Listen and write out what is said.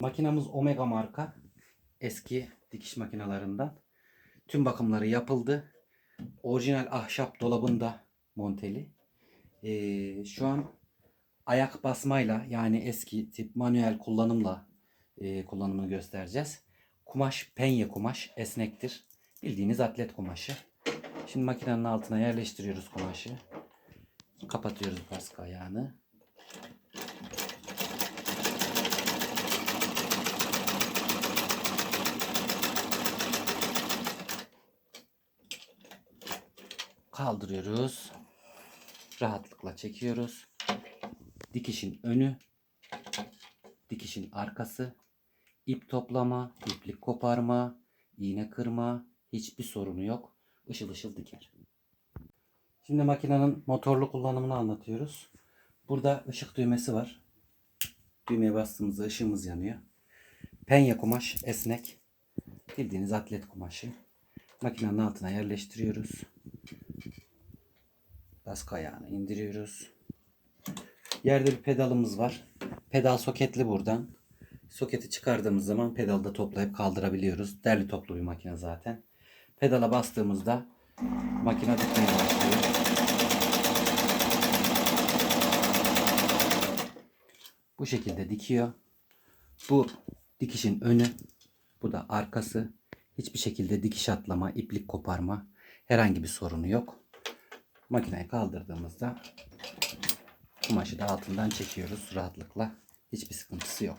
Makinamız Omega marka. Eski dikiş makinalarından. Tüm bakımları yapıldı. Orijinal ahşap dolabında monteli. Ee, şu an ayak basmayla yani eski tip manuel kullanımla e, kullanımını göstereceğiz. Kumaş penye kumaş esnektir. Bildiğiniz atlet kumaşı. Şimdi makinenin altına yerleştiriyoruz kumaşı. Kapatıyoruz baskı ayağını. Kaldırıyoruz. Rahatlıkla çekiyoruz. Dikişin önü, dikişin arkası, ip toplama, iplik koparma, iğne kırma hiçbir sorunu yok. Işıl ışıl diker. Şimdi makinenin motorlu kullanımını anlatıyoruz. Burada ışık düğmesi var. Düğmeye bastığımızda ışığımız yanıyor. Penye kumaş esnek. Bildiğiniz atlet kumaşı. Makinenin altına yerleştiriyoruz. Baskı ayağını indiriyoruz. Yerde bir pedalımız var. Pedal soketli buradan. Soketi çıkardığımız zaman pedalda toplayıp kaldırabiliyoruz. Derli toplu bir makine zaten. Pedala bastığımızda makine dikmeye başlıyor. Bu şekilde dikiyor. Bu dikişin önü. Bu da arkası. Hiçbir şekilde dikiş atlama, iplik koparma herhangi bir sorunu yok. Makineyi kaldırdığımızda kumaşı da altından çekiyoruz rahatlıkla. Hiçbir sıkıntısı yok.